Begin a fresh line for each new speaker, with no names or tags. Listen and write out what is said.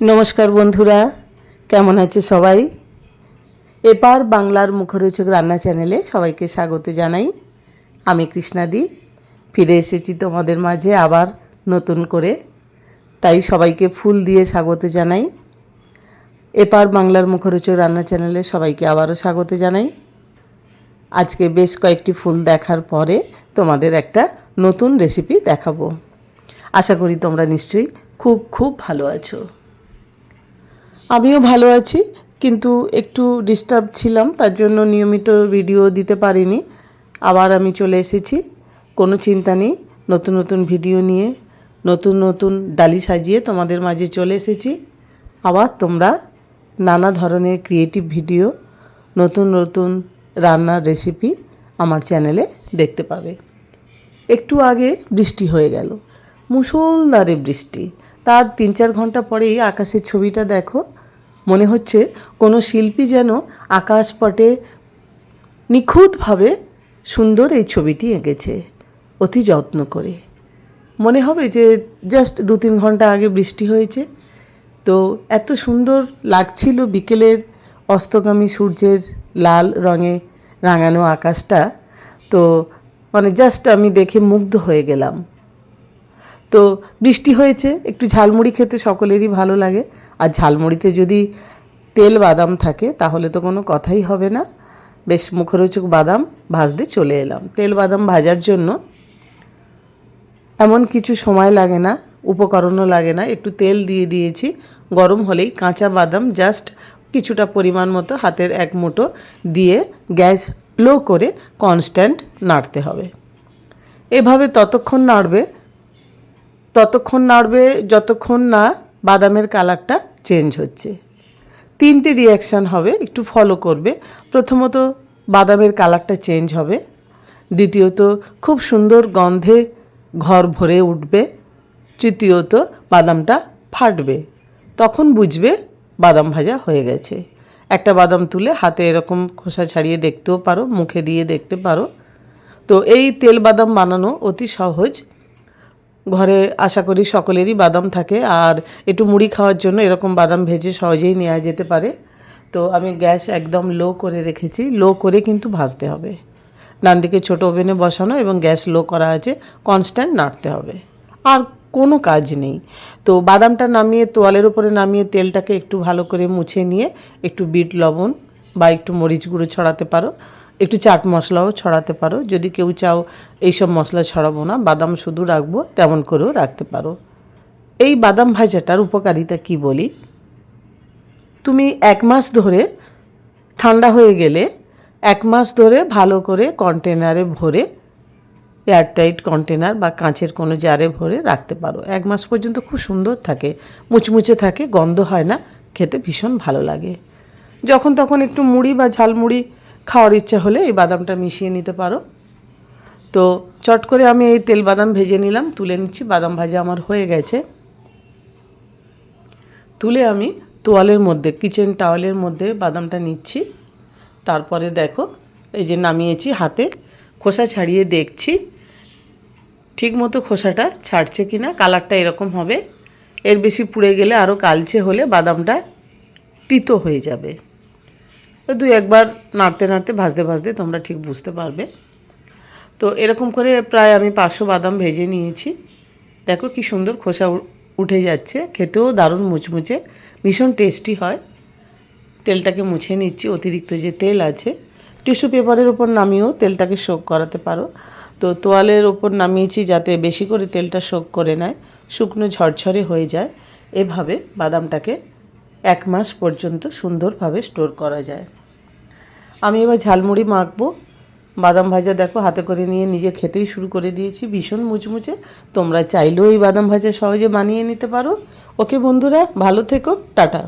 নমস্কার বন্ধুরা, কেমন আছে সবাই? এপার বাংলার মুখরোচক রান্না চ্যানেলে সবাইকে স্বাগত জানাই। আমি কৃষ্ণাদি, ফিরে এসেছি তোমাদের মাঝে আবার নতুন করে। তাই সবাইকে ফুল দিয়ে স্বাগত জানাই। এপার বাংলার মুখরোচক রান্না চ্যানেলে সবাইকে আবারও স্বাগত জানাই। আজকে বেশ কয়েকটি ফুল দেখার পরে তোমাদের একটা নতুন রেসিপি দেখাবো। আশা করি তোমরা নিশ্চয়ই খুব খুব ভালো আছো। আমিও ভালো আছি, কিন্তু একটু ডিস্টার্ব ছিলাম, তার জন্য নিয়মিত ভিডিও দিতে পারিনি। আবার আমি চলে এসেছি, কোনো চিন্তা নেই, নতুন নতুন ভিডিও নিয়ে, নতুন নতুন ডালি সাজিয়ে তোমাদের মাঝে চলে এসেছি। আবার তোমরা নানা ধরনের ক্রিয়েটিভ ভিডিও নতুন নতুন রান্নার রেসিপি আমার চ্যানেলে দেখতে পাবে। একটু আগে বৃষ্টি হয়ে গেল, মুষলধারে বৃষ্টি। তার তিন চার ঘণ্টা পরেই আকাশের ছবিটা দেখো মনে হচ্ছে কোনো শিল্পী যেন আকাশপটে নিখুঁতভাবে সুন্দর এই ছবিটি এঁকেছে। অতি যত্ন করে। মনে হবে যে জাস্ট দু তিন ঘণ্টা আগে বৃষ্টি হয়েছে, তো এত সুন্দর লাগছিল বিকেলের অস্তগামী সূর্যের লাল রঙে রাঙানো আকাশটা, তো মানে জাস্ট আমি দেখে মুগ্ধ হয়ে গেলাম। তো বৃষ্টি হয়েছে, একটু ঝালমুড়ি খেতে সকলেরই ভালো লাগে। আর ঝালমুড়িতে যদি তেল বাদাম থাকে, তাহলে তো কোনো কথাই হবে না। বেশ মুখরোচক বাদাম ভাজতে চলে এলাম। তেল বাদাম ভাজার জন্য এমন কিছু সময় লাগে না, উপকরণও লাগে না। একটু তেল দিয়ে দিয়েছি। গরম হলেই কাঁচা বাদাম জাস্ট কিছুটা পরিমাণ মতো হাতের এক মুঠো দিয়ে গ্যাস লো করে কনস্ট্যান্ট নাড়তে হবে। এভাবে ততক্ষণ নাড়বে ততক্ষণ নাড়বে, যতক্ষণ না বাদামের কালারটা চেঞ্জ হচ্ছে। তিনটে রিয়াকশান হবে, একটু ফলো করবে। প্রথমত বাদামের কালারটা চেঞ্জ হবে। দ্বিতীয়ত খুব সুন্দর গন্ধে ঘর ভরে উঠবে। তৃতীয়ত বাদামটা ফাটবে। তখন বুঝবে বাদাম ভাজা হয়ে গেছে। একটা বাদাম তুলে হাতে এরকম খোসা ছাড়িয়ে দেখতেও পারো, মুখে দিয়ে দেখতে পারো। তো এই তেল বাদাম বানানো অতি সহজ। ঘরে আশা করি সকলেরই বাদাম থাকে। আর একটু মুড়ি খাওয়ার জন্য এরকম বাদাম ভেজে সহজেই নেওয়া যেতে পারে। তো আমি গ্যাস একদম লো করে রেখেছি। লো করে কিন্তু ভাজতে হবে। ডান দিকে ছোটো ওভেনে বসানো এবং গ্যাস লো করা আছে। কনস্ট্যান্ট নাড়তে হবে। আর কোনো কাজ নেই। তো বাদামটা নামিয়ে তোয়ালের উপরে নামিয়ে তেলটাকে একটু ভালো করে মুছে নিয়ে একটু বিট লবণ বা একটু মরিচ গুঁড়ো ছড়াতে পারো, একটু চাট মশলাও ছড়াতে পারো। যদি কেউ চাও এইসব মশলা ছড়াবো না, বাদাম শুধু রাখব, তেমন করেও রাখতে পারো। এই বাদাম ভাজাটার উপকারিতা কি বলি? তুমি এক মাস ধরে ঠান্ডা হয়ে গেলে, এক মাস ধরে ভালো করে কন্টেনারে ভরে, এয়ারটাইট কন্টেনার বা কাঁচের কোনো জারে ভরে রাখতে পারো। এক মাস পর্যন্ত খুব সুন্দর থাকে, মুচমুচে থাকে, গন্ধ হয় না, খেতে ভীষণ ভালো লাগে। যখন তখন একটু মুড়ি বা ঝালমুড়ি খাওয়ার ইচ্ছা হলে এই বাদামটা মিশিয়ে নিতে পারো। তো চট করে আমি এই তেল বাদাম ভেজে নিলাম, তুলে নিচ্ছি, বাদাম ভাজা আমার হয়ে গেছে। তুলে আমি তোয়ালের মধ্যে কিচেন টাওয়ালের মধ্যে বাদামটা নিচ্ছি। তারপরে দেখো, এই যে নামিয়েছি হাতে, খোসা ছাড়িয়ে দেখছি ঠিক মতো খোসাটা ছাড়ছে কি না কালারটা এরকম হবে। এর বেশি পুড়ে গেলে আরও কালচে হলে বাদামটা তিতো হয়ে যাবে। তো দুই একবার নাড়তে নাড়তে, ভাজতে ভাজতে তোমরা ঠিক বুঝতে পারবে। তো এরকম করে প্রায় আমি পাঁচশো বাদাম ভেজে নিয়েছি। দেখো কি সুন্দর খোসা উঠে যাচ্ছে। খেতেও দারুণ মুচমুচে, ভীষণ টেস্টি হয়। তেলটাকে মুছে নিচ্ছি, অতিরিক্ত যে তেল আছে টিস্যু পেপারের ওপর নামিয়েও তেলটাকে শোক করাতে পারো। তো তোয়ালের ওপর নামিয়েছি যাতে বেশি করে তেলটা শোক করে নেয়, শুকনো ঝরঝরে হয়ে যায়। এভাবে বাদামটাকে এক মাস পর্যন্ত সুন্দরভাবে স্টোর করা যায়। আমি এবার ঝালমুড়ি মাখবো। বাদাম ভাজা দেখো, হাতে করে নিয়ে নিজে খেতেই শুরু করে দিয়েছি। ভীষণ মুচমুচে। তোমরা চাইলেও এই বাদাম ভাজা সহজে বানিয়ে নিতে পারো। ওকে বন্ধুরা, ভালো থেকো, টাটা।